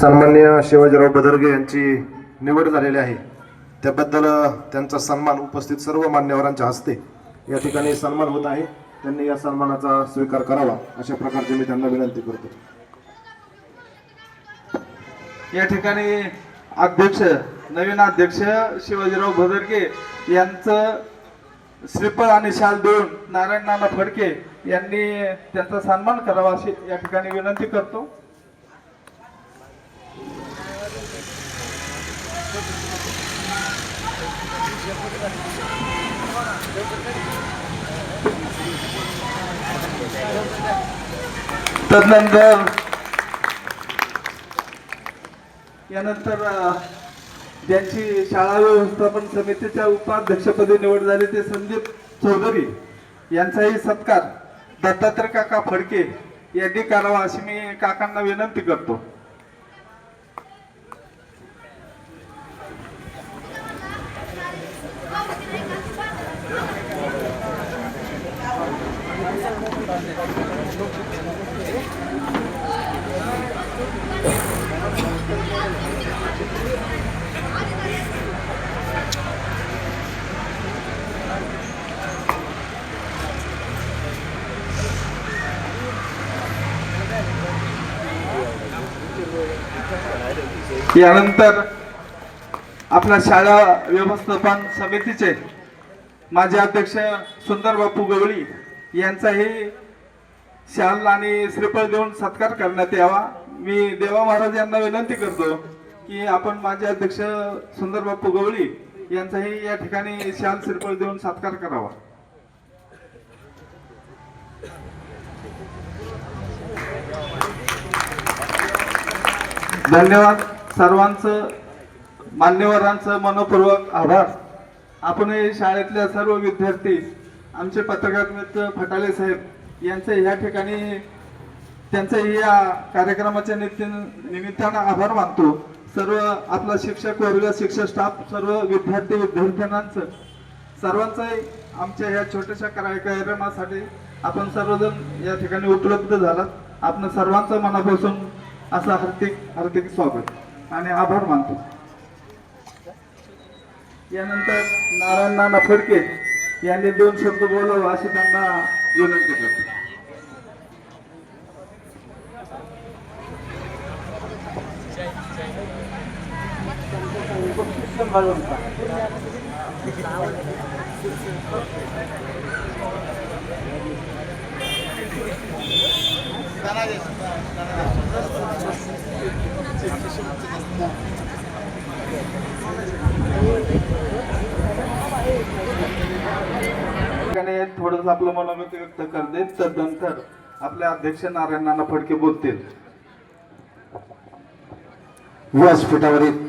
सन्मान्य शिवाजीराव बदरगे यांची निवड झालेली आहे. त्याबद्दल त्यांचा सन्मान उपस्थित सर्व मान्यवरांच्या हस्ते या ठिकाणी सन्मान होत आहे. त्यांनी या सन्मानाचा स्वीकार करावा अशा प्रकारची मी त्यांना विनंती करतो. या ठिकाणी अध्यक्ष नवीन अध्यक्ष शिवाजीराव भदरके यांचं श्रीफळ आणि शाल देऊन नारायण नाना फडके यांनी त्यांचा सन्मान करावा अशी या ठिकाणी विनंती करतो. तदनंतर यानंतर ज्यांची शाळा व्यवस्थापन समितीच्या उपाध्यक्षपदी निवड झाली ते संदीप चौधरी यांचाही सत्कार दत्तात्रय काका फडके यांनी करावा अशी मी काकांना विनंती करतो. यानंतर आपल्या शाळा व्यवस्थापन समितीचे माजी अध्यक्ष सुंदर बापू गवळी यांचाही शाल आणि श्रीफळ देऊन सत्कार करण्यात यावा. मी देवा महाराज यांना विनंती करतो की आपण माझे अध्यक्ष सुंदर बापू गवळी यांचाही या ठिकाणी शाल श्रीफळ देऊन सत्कार करावा. धन्यवाद. सर्वांचं मान्यवरांचं मनपूर्वक आभार. आपण हे शाळेतल्या सर्व विद्यार्थी आमचे पत्रकार मित्र फटाले साहेब यांचं या ठिकाणी त्यांचं या कार्यक्रमाच्या नित्य निमित्तानं आभार मानतो. सर्व आपला शिक्षक वर्ग शिक्षक स्टाफ सर्व विद्यार्थी विद्यार्थ्यांचं सर्वांचंही आमच्या या छोट्याशा कार्यक्रमासाठी आपण सर्वजण या ठिकाणी उपलब्ध झालात. आपण सर्वांचं मनापासून असं हार्दिक हार्दिक स्वागत आणि आभार मानतो. यानंतर नारायण नाना फडके यांनी दोन शब्द बोलावं अशी त्यांना 이거는 그죠. 이거 필수한 말로입니다. 나나겠습니다. 나나겠습니다. ठिकाणी थोडंसं आपलं मनोगत व्यक्त करते. तदनंतर आपले अध्यक्ष नारायण नाना फडके बोलतील. व्यासपीठावरील